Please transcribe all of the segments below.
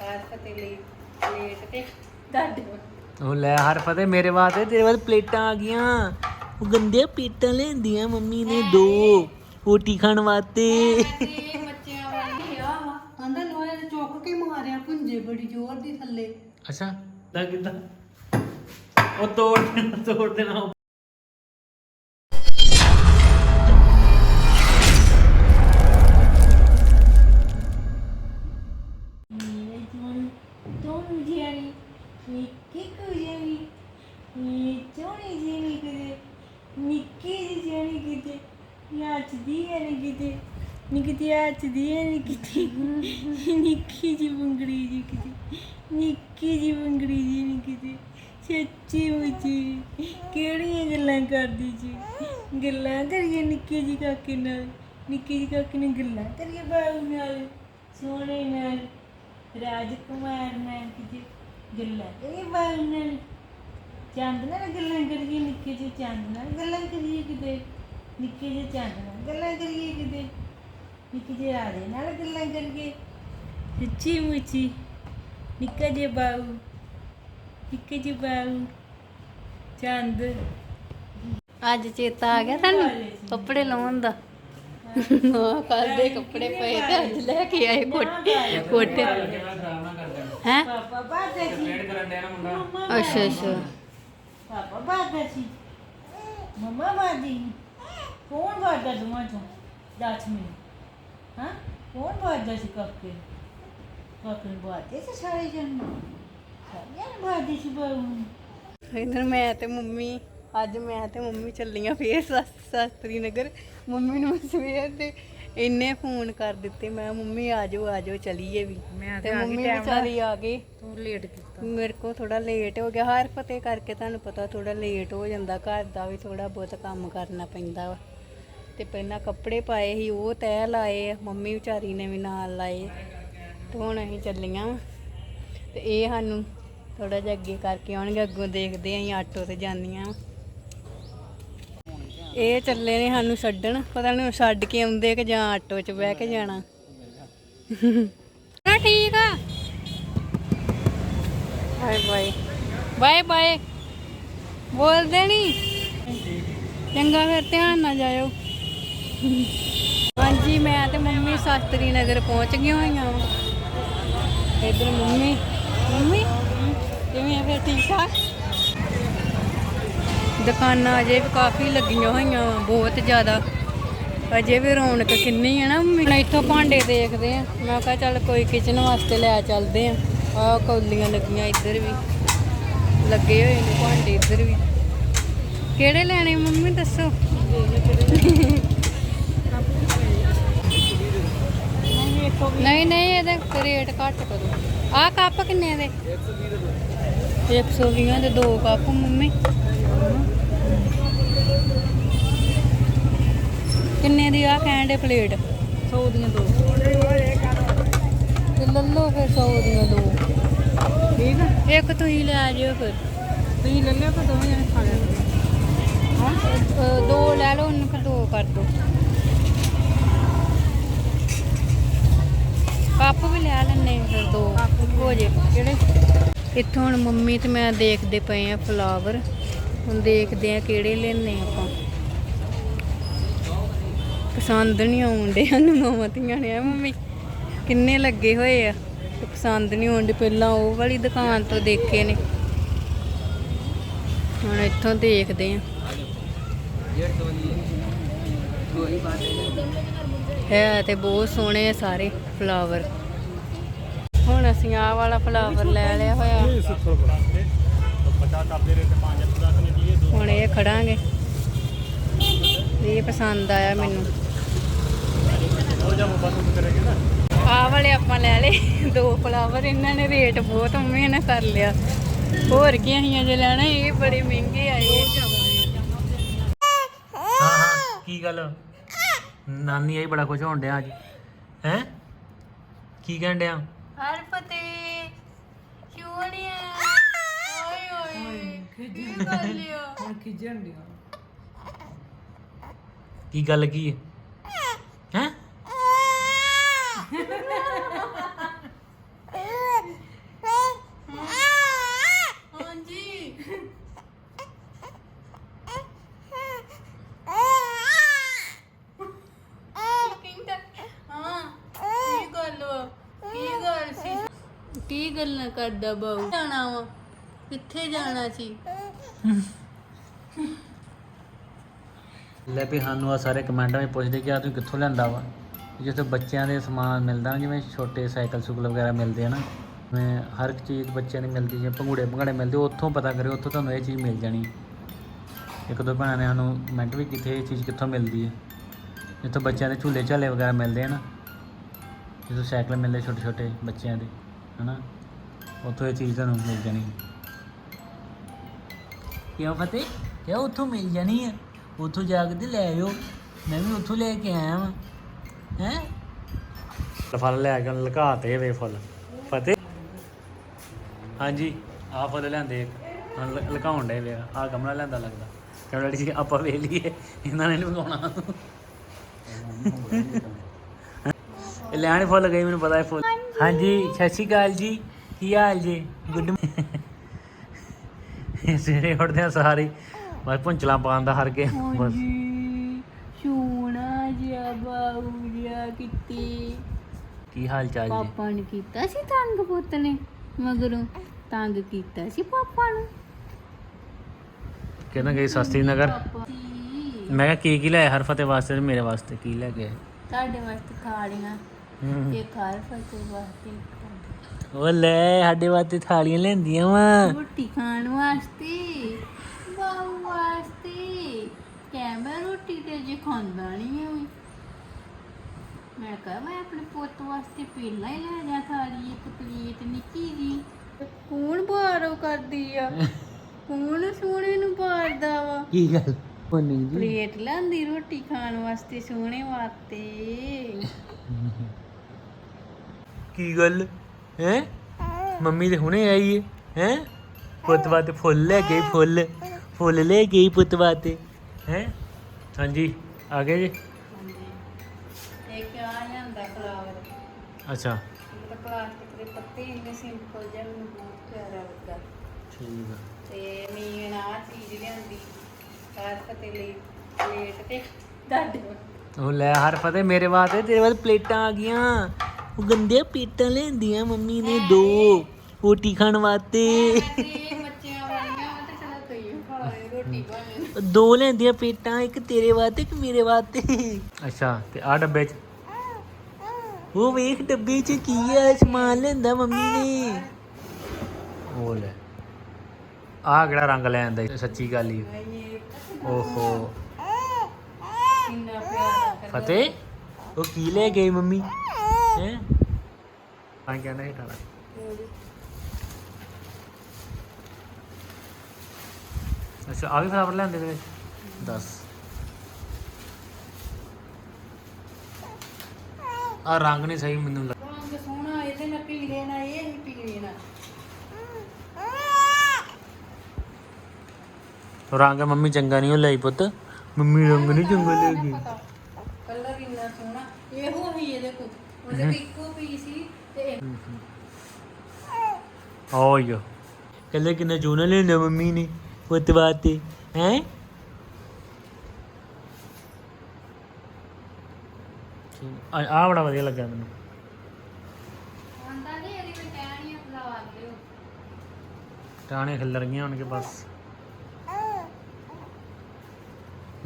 ਕਾਰ ਫਤੇ ਲਈ ਪਲੇਟ ਤੇ ਤੁਹਾਡੇ ਉਹ ਲੈ ਹਰ ਫਤੇ ਮੇਰੇ ਵਾਸਤੇ ਤੇਰੇ ਵਾਸਤੇ ਪਲੇਟਾਂ ਆ ਗਈਆਂ। ਉਹ ਗੰਦੀਆਂ ਪਲੇਟਾਂ ਲੈਂਦੀਆਂ ਮੰਮੀ ਨੇ ਦੋ ਰੋਟੀ ਖਾਣ ਵਾਸਤੇ। ਤੇ ਬੱਚਿਆਂ ਵਾਲੀ ਆ ਵਾ। ਆਂਦਾ ਲੋਹੇ ਨੇ ਚੁੱਕ ਕੇ ਮਾਰਿਆ ਪੁੰਜੇ ਬੜੀ ਜ਼ੋਰ ਦੀ ਥੱਲੇ। ਅੱਛਾ। ਤਾਂ ਕਿਦਾਂ? ਉਹ ਤੋੜ ਦੇਣਾ ਤੋੜ ਦੇਣਾ। ਨੱਚਦੀ ਹੈ ਨੀ ਕਿਤੇ ਨੀ ਕਿਤੇ ਨੱਚਦੀ ਹੈ ਨੀ ਕਿਤੇ ਨਿੱਕੀ ਜਿਹੀ ਬੰਗੜੀ ਜੀ ਕਿਤੇ ਨਿੱਕੀ ਜਿਹੀ ਬੰਗੜੀ ਜੀ ਨੀ ਕਿਤੇ ਸੱਚੀ ਮੁੱਚੀ ਕਿਹੜੀਆਂ ਗੱਲਾਂ ਕਰਦੀ ਜੀ ਗੱਲਾਂ ਕਰੀਏ ਨਿੱਕੀ ਜੀ ਕਾਕੇ ਨਾਲ ਨਿੱਕੀ ਜੀ ਕਾਕੇ ਨਾਲ ਗੱਲਾਂ ਕਰੀਏ ਬਾਬੂ ਨਾਲ ਸੋਹਣੇ ਨਾਲ ਰਾਜਕੁਮਾਰ ਨਾਲ ਕਿਤੇ ਗੱਲਾਂ ਕਰੀਏ ਬਾਬੂ ਨਾਲ ਚੰਦ ਨਾਲ ਗੱਲਾਂ ਕਰੀਏ ਨਿੱਕੇ ਜਿਹੇ ਚੰਦ ਨਾਲ ਗੱਲਾਂ ਕਰੀਏ ਕਿਤੇ ਨਿੱਕੇ ਜਿਹੇ ਚੰਦ ਨਾਲ ਗੱਲਾਂ ਕਰੀਏ ਕਿਤੇ ਨਿੱਕੇ ਜਿਹੇ ਰਾਜੇ ਨਾਲ ਗੱਲਾਂ ਕਰੀਏ। ਸੱਚੀ ਮੁੱਚੀ ਨਿੱਕਾ ਜਿਹਾ ਬਾਬੂ ਨਿੱਕੇ ਜਿਹੇ ਬਾਬੂ ਚੰਦ। ਅੱਜ ਚੇਤਾ ਆ ਗਿਆ ਤੁਹਾਨੂੰ? ਕੱਪੜੇ ਲਾਉਣ ਦਾ। ਹਾਂ। ਕੱਲ ਦੇ ਕੱਪੜੇ ਪਏ ਤੇ ਅੱਜ ਲੈ ਕੇ ਆਏ ਕੋਟੇ ਕੋਟੇ ਨਾ ਹੈ ਪਾਪਾ ਬਾਦਾ ਸੀ। ਨਾ ਅੱਛਾ ਅੱਛਾ। ਪਾਪਾ ਬਾਦਾ ਸੀ। ਮਮਾ ਬਾਦੀ ਕੌਣ ਬਾਦਾ ਤੁਮਾਂ ਚੋਂ? ਦੱਸ ਮੈਨੂੰ। ਹਾਂ? ਕੌਣ ਬਾਦਾ ਸੀ ਕਾਕੇ ਕਾਕੇ ਨੂੰ ਬਾਦੇ ਸੀ ਸਾਰੇ ਜਨ ਸਾਰਿਆਂ ਬਾਦੇ ਸੀ ਬਾਬੂ ਇਧਰ ਮੈਂ ਤੇ ਮੰਮੀ ਅੱਜ ਮੈਂ ਤੇ ਮੰਮੀ ਚੱਲੀਆਂ ਫੇਰ ਸਸ- ਸ਼ਾਸਤਰੀ ਨਗਰ। ਮੰਮੀ ਨੂੰ ਸਵੇਰ ਦੇ ਇੰਨੇ ਫੋਨ ਕਰ ਦਿੱਤੇ ਮੈਂ ਮੰਮੀ ਆ ਜਾਓ ਆ ਜਾਓ ਚਲੀਏ ਵੀ। ਤੇ ਮੰਮੀ ਵਿਚਾਰੀ ਆ ਗਈ। ਤੂੰ ਲੇਟ ਕੀਤਾ। ਮੇਰੇ ਕੋ ਥੋੜਾ ਲੇਟ ਹੋ ਗਿਆ। ਹਰ ਫਤਿਹ ਕਰਕੇ ਤੁਹਾਨੂੰ ਪਤਾ ਥੋੜਾ ਲੇਟ ਹੋ ਜਾਂਦਾ। ਘਰ ਦਾ ਵੀ ਥੋੜਾ ਬਹੁਤ ਕੰਮ ਕਰਨਾ ਪੈਂਦਾ ਵਾ। ਤੇ ਪਹਿਲਾਂ ਕੱਪੜੇ ਪਾਏ ਸੀ ਉਹ ਤੈਅ ਲਾਏ ਮੰਮੀ ਵਿਚਾਰੀ ਨੇ ਵੀ ਨਾਲ ਲਾਏ ਤੇ ਹੁਣ ਅਸੀਂ ਚੱਲੀਆਂ। ਤੇ ਇਹ ਸਾਨੂੰ ਥੋੜਾ ਜਿਹਾ ਅੱਗੇ ਕਰਕੇ ਆਉਣਗੇ ਅੱਗੋਂ ਦੇਖਦੇ ਆਂ ਆਟੋ ਤੇ ਜਾਂਦੀਆਂ। ਇਹ ਚੱਲੇ ਨੇ ਸਾਨੂੰ ਛੱਡਣ ਪਤਾ ਨਹੀਂ ਛੱਡ ਕੇ ਆਉਂਦੇ ਕਿ ਜਾਂ ਆਟੋ 'ਚ ਬਹਿ ਕੇ ਜਾਣਾ। ਠੀਕ ਆ। Bye bye. Bye bye. ਬੋਲਦੇ ਨਹੀਂ ਚੰਗਾ ਫਿਰ ਧਿਆਨ ਨਾਲ ਜਾਇਓ। ਹਾਂਜੀ ਮੈਂ ਤੇ ਮੰਮੀ ਸ਼ਾਸਤਰੀ ਨਗਰ ਪਹੁੰਚ ਗਈਆਂ ਹੋਈਆਂ ਵਾਂ। ਇੱਧਰ ਮੰਮੀ ਮੰਮੀ ਕਿਵੇਂ ਆ ਫਿਰ ਠੀਕ ਠਾਕ? ਦੁਕਾਨਾਂ ਅਜੇ ਵੀ ਕਾਫੀ ਲੱਗੀਆਂ ਹੋਈਆਂ ਵਾਂ, ਬਹੁਤ ਜ਼ਿਆਦਾ। ਅਜੇ ਵੀ ਰੌਣਕ ਕਿੰਨੀ ਹੈ ਨਾ ਮੰਮੀ। ਇੱਥੋਂ ਭਾਂਡੇ ਦੇਖਦੇ ਆ। ਮੈਂ ਕਿਹਾ ਚੱਲ ਕੋਈ ਕਿਚਨ ਵਾਸਤੇ ਲੈ ਚੱਲਦੇ ਆ। ਆਹ ਕੌਲੀਆਂ ਲੱਗੀਆਂ ਇੱਧਰ ਵੀ। ਲੱਗੇ ਹੋਏ ਨੇ ਭਾਂਡੇ ਇੱਧਰ ਵੀ। ਕਿਹੜੇ ਲੈਣੇ ਮੰਮੀ ਦੱਸੋ? ਨਹੀਂ ਨਹੀਂ ਇਹਦੇ ਰੇਟ ਘੱਟ ਕਰੋ। ਆਹ ਕੱਪ ਕਿੰਨੇ ਦੇ? 120 ਦੇ ਦੋ ਕੱਪ ਮੰਮੀ। ਕਿੰਨੇ ਦੀ ਆ ਕਹਿੰਦੇ ਪਲੇਟ? 100 ਦੀਆਂ ਦੋ। ਤੇ ਲੱਲੋ ਫਿਰ 100 ਦੀਆਂ ਦੋ। ਠੀਕ ਆ। ਇੱਕ ਤੁਸੀਂ ਲੈ ਜਿਓ ਫਿਰ। ਤੁਸੀਂ ਲੈ ਲਿਓ ਫਿਰ ਦੋਵੇਂ ਜਣੇ ਖਾ ਲੈਣਗੇ ਹਾਂ? ਦੋ ਲੈ ਲਓ ਉਹਨੂੰ ਫਿਰ ਦੋ ਕਰ ਦੋ ਕੱਪ ਵੀ ਲੈ ਲੈਣੇ ਫਿਰ ਦੋ, ਹੋ ਜੇ, ਕਿਹੜੇ? ਇੱਥੋਂ ਹੁਣ ਮੰਮੀ ਤੇ ਮੈਂ ਦੇਖਦੇ ਪਏ ਆ ਫਲਾਵਰ ਹੁਣ ਦੇਖਦੇ ਆ ਕਿਹੜੇ ਲੈਣੇ ਆਪਾਂ। ਪਸੰਦ ਨਹੀਂ ਆਉਂਦੇ ਹਨ ਮਾਮਤੀਆਂ ਨੇ ਆ ਮੰਮੀ? ਕਿੰਨੇ ਲੱਗੇ ਹੋਏ ਆ। ਤੇ ਪਸੰਦ ਨਹੀਂ ਆਉਂਦੇ ਪਹਿਲਾਂ ਉਹ ਵਾਲੀ ਦੁਕਾਨ ਤੋਂ ਦੇਖੇ ਨੇ। ਹੁਣ ਇੱਥੋਂ ਦੇਖਦੇ ਆ ਹੈ ਤੇ ਬਹੁਤ ਸੋਹਣੇ ਸਾਰੇ ਫਲਾਵਰ ਹੁਣ ਅਸੀਂ ਆਹ ਵਾਲਾ ਫਲਾਵਰ ਲੈ ਲਿਆ ਹੋਇਆ। ਹੁਣ ਇਹ ਖੜਾਂਗੇ। ਇਹ ਪਸੰਦ ਆਇਆ ਮੈਨੂੰ। ਆਹ ਵਾਲੇ ਆਪਾਂ ਲੈ ਲਏ। ਦੋ ਫਲਾਵਰ ਇਹਨਾਂ ਨੇ ਰੇਟ ਬਹੁਤ ਮੰਮੀ ਨੇ ਕਰ ਲਿਆ। ਹੋਰ ਕੀ ਅਸੀਂ ਅਜੇ ਲੈਣਾ, ਇਹ ਬੜੇ ਮਹਿੰਗੇ ਆਏ ਹਾਂ ਹਾਂ, ਕੀ ਗੱਲ? ਨਾਨੀ ਆਈ ਬੜਾ ਕੁਝ ਹੋਣ ਡਿਆ ਅੱਜ। ਹੈ? ਕੀ ਕਹਿਣ ਡਿਆ? ਹਰ ਫਤਿਹ ਕਿਉਂ ਨਹੀਂ ਓਏ ਓਏ ਕੀ ਕਰ ਲਿਆ? ਕੀ ਗੱਲ ਕੀ ਹੈ ਕੀ ਗੱਲਾਂ ਕਰਦਾ ਬਾਊ ਜਾਣਾ ਵਾ। ਕਿੱਥੇ ਜਾਣਾ ਸੀ? ਲੈ ਵੀ ਸਾਨੂੰ ਆ ਸਾਰੇ ਕਮੈਂਟਾਂ ਵਿੱਚ ਪੁੱਛਦੇ ਕਿ ਆ ਤੂੰ ਕਿੱਥੋਂ ਲਿਆਂਦਾ ਵਾ? ਜਿੱਥੇ ਬੱਚਿਆਂ ਦੇ ਸਮਾਨ ਮਿਲਦਾ ਨਾ ਜਿਵੇਂ ਛੋਟੇ ਸਾਈਕਲ ਸੁਕਲ ਵਗੈਰਾ ਮਿਲਦੇ ਆ ਨਾ, ਜਿਵੇਂ ਹਰ ਇੱਕ ਚੀਜ਼ ਬੱਚਿਆਂ ਦੀ ਮਿਲਦੀ, ਜਿਵੇਂ ਭੰਗੂੜੇ ਭੰਗੜੇ ਮਿਲਦੇ, ਉੱਥੋਂ ਪਤਾ ਕਰਿਓ, ਉੱਥੋਂ ਤੁਹਾਨੂੰ ਇਹ ਚੀਜ਼ ਮਿਲ ਜਾਣੀ। ਇੱਕ ਦੋ ਭੈਣਾਂ ਨੇ ਸਾਨੂੰ ਕਮੈਂਟ ਵੀ ਕਿੱਥੇ ਇਹ ਚੀਜ਼ ਕਿੱਥੋਂ ਮਿਲਦੀ ਹੈ? ਜਿੱਥੋਂ ਬੱਚਿਆਂ ਦੇ ਝੂਲੇ ਝਾਲੇ ਵਗੈਰਾ ਮਿਲਦੇ ਆ ਨਾ, ਜਿੱਥੋਂ ਸਾਈਕਲ ਮਿਲਦੇ ਛੋਟੇ ਛੋਟੇ ਬੱਚਿਆਂ ਦੇ, ਹਨਾ? ਉੱਥੋਂ ਇਹ ਚੀਜ਼ ਤੁਹਾਨੂੰ ਮਿਲ ਜਾਣੀ। ਕਿਉਂ ਫਤਿਹ? ਕਿਉਂ ਉੱਥੋਂ ਮਿਲ ਜਾਣੀ ਹੈ ਉੱਥੋਂ ਜਾ ਕੇ ਤੇ ਲੈ ਆਇਓ। ਮੈਂ ਵੀ ਉੱਥੋਂ ਲੈ ਕੇ ਆਇਆ ਵਾਂ। ਹੈ? ਫਲ ਲੈ ਕੇ ਲੁਕਾਤੇ ਵੇ ਫੁੱਲ। ਫਤਿਹ? ਹਾਂਜੀ ਆ ਫੁੱਲ ਲਿਆਂਦੇ ਇੱਕ। ਹੁਣ ਲ- ਲੁਕਾਉਣ ਡੇ ਵੇ ਆ। ਗਮਲਾ ਲਿਆਂਦਾ ਲੱਗਦਾ। ਕਹਿੰਦਾ ਡੈਡੀ ਜੀ ਆਪਾਂ ਵੇਖ ਲਈਏ। ਇਹਨਾਂ ਨੇ ਇਹ ਲੈਣ ਫੁੱਲ ਗਈ ਮੈਨੂੰ ਪਤਾ ਹੈ ਫੁੱਲ। ਹਾਂਜੀ ਸਤਿ ਸ਼੍ਰੀ ਅਕਾਲ ਜੀ। ਕੀ ਹਾਲ ਜੀ? ਗੁੱਡ ਸਵੇਰੇ ਉੱਠਦੇ ਆ ਸਾਰੇ ਬਸ ਪੁੰਚਲਾਂ ਪਾਉਣ ਦਾ ਹਰ ਕੇ ਬਸ। ਸੋਹਣਾ ਜਿਹਾ ਬਾਊ ਜਿਹਾ ਕਿਤੇ। ਕੀ ਹਾਲ ਚਾਲ ਜੀ? ਪਾਪਾ ਨੇ ਕੀਤਾ ਸੀ ਤੰਗ ਪੁੱਤ ਨੇ ਮਗਰੋਂ ਤੰਗ ਕੀਤਾ ਸੀ ਪਾਪਾ ਨੂੰ। ਕਹਿੰਦਾ ਗਈ ਸਸਤੀ ਨਗਰ? ਮੈਂ ਕਿਹਾ ਕੀ ਕੀ ਲਿਆ ਹਰਫਤੇ ਵਾਸਤੇ ਤੇ ਮੇਰੇ ਵਾਸਤੇ ਕੀ ਲੈ ਕੇ ਆਏ? ਤੁਹਾਡੇ ਵਾਸਤੇ ਥਾਲੀਆਂ ਹਮ। ਇਹ ਖਾਰ ਫਤੇ ਵਾਸਤੇ। ਇੱਕ। ਉਹ ਲੈ ਸਾਡੇ ਵਾਸਤੇ ਥਾਲੀਆਂ ਲੈਂਦੀਆਂ ਵਾ। ਰੋਟੀ ਖਾਣ ਵਾਸਤੇ ਬਾਊ ਵਾਸਤੇ। ਕੈਮਰਾ ਰੋਟੀ ਤੇ ਜੇ ਖਾਂਦਾ ਨਹੀਂ ਹੈ ਮੈਂ ਕਹਾਂ ਮੈਂ ਆਪਣੇ ਪੁੱਤ ਵਾਸਤੇ ਪਹਿਲਾਂ ਹੀ ਲੈ ਜਾ ਥਾਲੀ ਇੱਕ ਪਲੇਟ ਨਿੱਕੀ ਜੀ। ਕੌਣ ਬਾਰੋ ਕਰਦੀ ਆ? ਕੌਣ ਸੋਹਣੇ ਨੂੰ ਬਾਰਦਾ ਵਾ? ਕੀ ਗੱਲ? ਹੋਣੀ ਜੀ। ਪਲੇਟ ਲੈਂਦੀ ਰੋਟੀ ਖਾਣ ਵਾਸਤੇ ਸੋਹਣੇ ਵਾਸਤੇ। ਕੀ ਗੱਲ? ਹੈ? ਮੰਮੀ ਤੇ ਹੁਣੇ ਆਈ ਹੈ ਹੈ? ਪੁੱਤ ਵਾਸਤੇ ਫੁੱਲ ਲੈ ਗਈ ਫੁੱਲ। ਫੁੱਲ ਲੈ ਗਈ ਪੁੱਤ ਵਾਸਤੇ ਹੈ? ਹਾਂਜੀ ਆ ਗਏ ਜੀ? ਇੱਕ ਆ ਜਾਂਦਾ ਫਲਾਵਰ? ਅੱਛਾ। ਮਤਲਬ ਪਲਾਸਟਿਕ ਦੇ ਪੱਤੇ ਇੰਨੇ ਸਿੰਪਲ ਜਿਹਾ ਮੈਨੂੰ ਬਹੁਤ ਪਿਆਰਾ ਲੱਗਾ। ਠੀਕ ਆ। ਤੇ ਮੀਨ ਆ ਚੀਜ਼ ਲਿਆਂਦੀ ਕਾਰ ਫਤੇ ਲਈ ਪਲੇਟ ਤੇ। ਤੁਹਾਡੇ ਉਹ ਲੈ ਹਰ ਫਤੇ ਮੇਰੇ ਵਾਸਤੇ ਤੇਰੇ ਵਾਸਤੇ ਪਲੇਟਾਂ ਆ ਗਈਆਂ। ਉਹ ਗੰਦੀਆਂ ਪਲੇਟਾਂ ਲੈਂਦੀਆਂ ਮੰਮੀ ਨੇ ਦੋ। ਰੋਟੀ ਖਾਣ ਵਾਸਤੇ। ਤੇ ਬੱਚਿਆਂ ਵਾਲੀਆਂ ਤੇ ਚਲੋ ਕਈ ਖਾ ਲੈ ਰੋਟੀ ਬਣੇ ਉਹ ਦੋ ਲੈਂਦੀਆਂ ਪਲੇਟਾਂ ਇੱਕ ਤੇਰੇ ਵਾਸਤੇ ਇੱਕ ਮੇਰੇ ਵਾਸਤੇ। ਅੱਛਾ ਤੇ ਆ ਡੱਬੇ 'ਚ? ਉਹ ਵੇਖ ਡੱਬੇ 'ਚ ਕੀ ਆ ਸਮਾਨ ਲੈਂਦਾ ਮੰਮੀ ਨੇ। ਉਹ ਲੈ। ਆ ਕਿਹੜਾ ਰੰਗ ਲੈ ਆਂਦਾ ਸੱਚੀ ਗੱਲ ਹੀ ਓਹੋ। ਫਤਿਹ ਉਹ ਕੀ ਲੈ ਗਈ ਮੰਮੀ? ਹੈ। ਹਾਂ? ਕਹਿੰਦਾ ਹੈ ਟਾਲਾ ਅੱਛਾ ਆ ਵੀ ਫਲਾਵਰ ਲੈਂਦੇ ਨੇ? ਦੱਸ। ਆ ਰੰਗ ਨਹੀਂ ਸਹੀ ਮੈਨੂੰ ਲੱਗ ਰੰਗ ਸੋਹਣਾ ਇਹਦੇ ਨਾਲ ਪੀਲੇ ਨਾ ਇਹ ਨਹੀਂ ਪੀਲੇ ਨਾ ਰੰਗ ਮੰਮੀ ਚੰਗਾ ਨਹੀਂ ਉਹ ਲਈ ਪੁੱਤ। ਮੰਮੀ ਰੰਗ ਨਹੀਂ ਚੰਗਾ ਲੈ ਗਈ ਕਲਰ ਇੰਨਾ ਸੋਹਣਾ ਇਹੋ ਹੀ ਇਹਦੇ ਉਹਦੇ ਕੋਲ ਇੱਕੋ ਸੀ ਤੇ ਕਿੰਨਾ ਚੋਣਾ ਲੈਂਦਾ ਮੰਮੀ ਨੇ? ਪੁੱਤ ਵਾਸਤੇ ਹੈ? ਆ ਬੜਾ ਵਧੀਆ ਲੱਗਾ ਮੈਨੂੰ। ਆਂਦਾ ਨਹੀਂ ਇਹਦੀ ਕੋਈ ਟਹਿਣੀਆਂ ਫਲਾਵਾ ਦਿਓ। ਟਾਣੇ ਖਿੱਲਰ ਗਈਆਂ ਹੋਣਗੇ ਬਸ।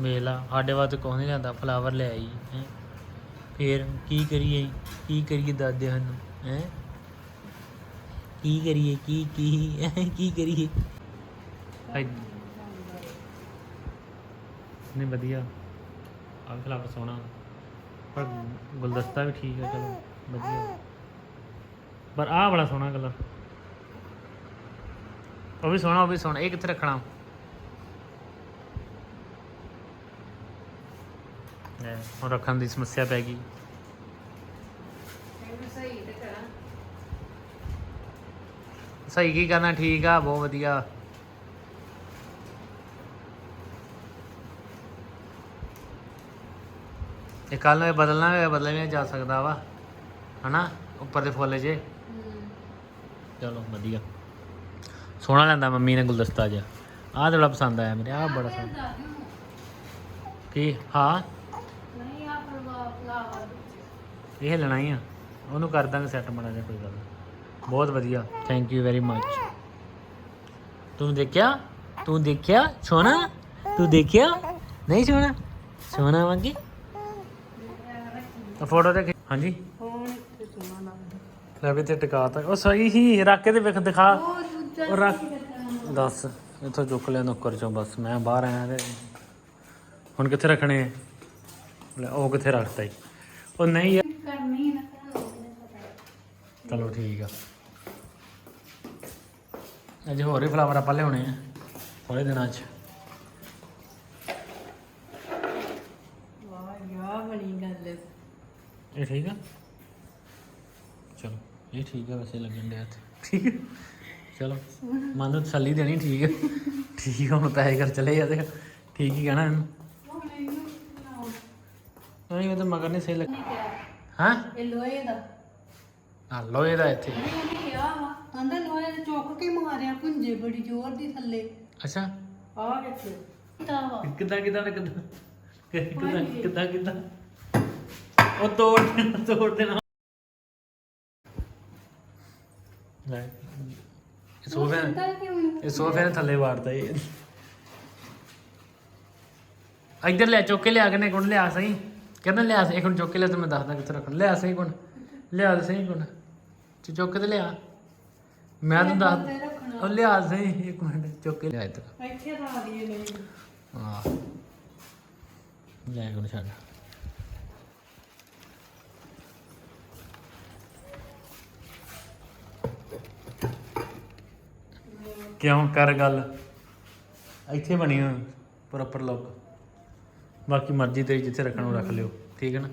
ਮੇਲਾ ਸਾਡੇ ਵਾਸਤੇ ਕੋਈ ਨਹੀਂ ਲਿਆਂਦਾ ਫਲਾਵਰ ਲੈ ਆਈ ਹੈ? ਫੇਰ ਕੀ ਕਰੀਏ ਕੀ ਕਰੀਏ ਦਾਦੇ ਸਾਨੂੰ ਹੈ? ਕੀ ਕਰੀਏ, ਕੀ ਕੀ ਕੀ ਕਰੀਏ? ਨਹੀਂ, ਵਧੀਆ। ਆ ਫਲਾਵਰ ਸੋਹਣਾ। ਪਰ ਗੁਲਦਸਤਾ ਵੀ ਠੀਕ ਹੈ, ਚਲੋ, ਵਧੀਆ। ਪਰ ਆਹ ਬੜਾ ਸੋਹਣਾ ਕਲਰ। ਉਹ ਵੀ ਸੋਹਣਾ, ਉਹ ਵੀ ਸੋਹਣਾ। ਇਹ ਕਿੱਥੇ ਰੱਖਣਾ? ਲੈ ਹੁਣ ਰੱਖਣ ਦੀ ਸਮੱਸਿਆ ਪੈ ਗਈ। ਇਹਨੂੰ ਸਹੀ ਤੇ ਕਰਾਂ। ਸਹੀ ਕੀ ਕਰਨਾ ਠੀਕ ਆ ਬਹੁਤ ਵਧੀਆ। ਇਹ ਕੱਲ ਨੂੰ ਇਹ ਬਦਲਣਾ ਹੋਇਆ ਬਦਲਿਆ ਵੀ ਜਾ ਸਕਦਾ ਵਾ ਹਨਾ ਉੱਪਰ ਦੇ ਫੁੱਲ ਜੇ। ਚਲੋ ਵਧੀਆ। ਸੋਹਣਾ ਲੈਂਦਾ ਮੰਮੀ ਨੇ ਗੁਲਦਸਤਾ ਜਿਹਾ। ਆਹ ਤੇ ਬੜਾ ਪਸੰਦ ਆਇਆ ਮੇਰੇ ਆਹ ਬੜਾ ਸੋਹਣਾ। ਕੀ? ਹਾਂ ਨਹੀਂ ਆ ਫਲਵਾ ਫਲਾਵਾ ਇਹ ਲੈਣਾ ਹੀ ਆ। ਉਹਨੂੰ ਕਰ ਦਾਂਗੇ ਸੈੱਟ ਮਾੜਾ ਜਿਹਾ, ਕੋਈ ਗੱਲ ਨੀ। ਬਹੁਤ ਵਧੀਆ। ਥੈਂਕ ਯੂ ਵੈਰੀ ਮੱਚ ਤੂੰ ਦੇਖਿਆ? ਤੂੰ ਦੇਖਿਆ? ਸੋਨਾ? ਤੂੰ ਦੇਖਿਆ? ਨਹੀਂ ਸੋਨਾ? ਸੋਨਾ ਵਾਂਗੀ? ਤਾਂ ਫੋਟੋ ਤੇ ਖਿ- ਹਾਂਜੀ। ਫੋਨ ਤੇ ਸੁਣਾ ਲੱਗਦਾ ਲੈ ਵੀ ਤੇ ਟਿਕਾਤਾ ਉਹ ਸਹੀ ਹੀ, ਰੱਖ ਕੇ ਤੇ ਵੇਖ, ਦਿਖਾ। ਉਹ ਰੱਖ। ਦੱਸ, ਇੱਥੋਂ ਚੁੱਕ ਲਿਆ ਨੌਕਰ ਚੋਂ ਬਸ। ਮੈਂ ਬਾਹਰ ਆਇਆ ਤੇ ਹੁਣ ਕਿੱਥੇ ਰੱਖਣੇ ਆ? ਲੈ, ਉਹ ਕਿੱਥੇ ਰੱਖਤਾ ਈ? ਉਹ ਨਹੀਂ ਯਾਰ। ਕਰਨੀ ਨਾ ਕਰਨਾ ਚਲੋ ਠੀਕ ਆ। ਅਜੇ ਹੋਰ ਹੀ ਫਲਾਵਰ ਆਪਾਂ ਲਿਆਉਣੇ ਆ ਥੋੜੇ ਦਿਨਾਂ 'ਚ। ਵਾਹ ਯਾ ਬਣੀ ਗੱਲ। ਇਹ ਠੀਕ ਆ? ਚਲੋ ਇਹ ਠੀਕ ਆ ਵੈਸੇ ਲੱਗਣ ਡਿਆ ਤੇ ਠੀਕ ਹੈ ਚਲੋ ਮਨ ਨੂੰ ਤਸੱਲੀ ਦੇਣੀ ਠੀਕ ਹੈ ਠੀਕ ਆ ਹੁਣ ਪੈਸੇ ਕਰ ਚਲੇ ਜਾਂਦੇ ਆ। ਠੀਕ ਹੀ ਕਹਿਣਾ ਇਹਨੂੰ। ਨਹੀਂ ਇਹ ਤਾਂ ਮਗਰ ਨਹੀਂ ਸਹੀ ਲੱਗ ਹਾਂ? ਇਹ ਲੋਹੇ ਦਾ। ਆ ਲੋਹੇ ਦਾ ਇੱਥੇ। ਨਹੀਂ ਉਹਨੇ ਕਿਹਾ ਵਾ ਲੋਹੇ ਦਾ ਚੁੱਕ ਕੇ ਮਾਰਿਆ ਪੁੰਜੇ ਬੜੀ ਜ਼ੋਰ ਦੀ ਥੱਲੇ। ਅੱਛਾ। ਆ ਕਿੱਥੇ ਤਾਂ ਵਾ? ਕਿੱਦਾਂ ਕਿੱਦਾਂ ਨੇ ਕਿੱਦਾਂ ਕਿੱਦਾਂ ਕਿੱਦਾਂ ਕਿੱਦਾਂ? ਉਹ ਤੋੜ ਦੇਣਾ ਤੋੜ ਦੇਣਾ। ਲੈ ਇਹ ਸੋਫੇ ਨੇ- ਇਹ ਸੋਫੇ ਨੇ ਥੱਲੇ ਵਾੜਦਾ ਇਹ। ਇੱਧਰ ਲੈ ਚੁੱਕ ਕੇ ਲਿਆ ਕੇ ਨੇ ਗੁਣ ਲਿਆ ਸਹੀ। ਕਹਿੰਦਾ ਲਿਆ ਸਹੀ ਹੁਣ ਚੁੱਕ ਕੇ ਲਿਆ ਤੇ ਮੈਂ ਦੱਸਦਾ ਕਿੱਥੇ ਰੱਖਣ। ਲਿਆ ਸਹੀ ਗੁਣ ਲਿਆ ਤੇ ਸਹੀ ਗੁਣ ਚ ਚੁੱਕ ਕੇ ਤੇ ਲਿਆ। ਮੈਂ ਤਾਂ ਦੱਸ ਤੇ ਉਹ ਲਿਆ ਸਹੀ ਇੱਕ ਮਿੰਟ ਚੁੱਕ ਕੇ ਲਿਆ ਇੱਧਰ। ਇੱਥੇ ਲਾ ਦਈਏ ਨਹੀਂ। ਹਾਂ। ਲੈ ਗੁਣ ਛੱਡ। ਕਿਉਂ? ਕਰ ਗੱਲ। ਇੱਥੇ ਬਣੀ ਹੋਈ ਪ੍ਰੋਪਰ ਲੁੱਕ ਬਾਕੀ ਮਰਜ਼ੀ ਤੇਰੀ ਜਿੱਥੇ ਰੱਖਣ ਉਹ ਰੱਖ ਲਿਓ ਠੀਕ ਹੈ ਨਾ?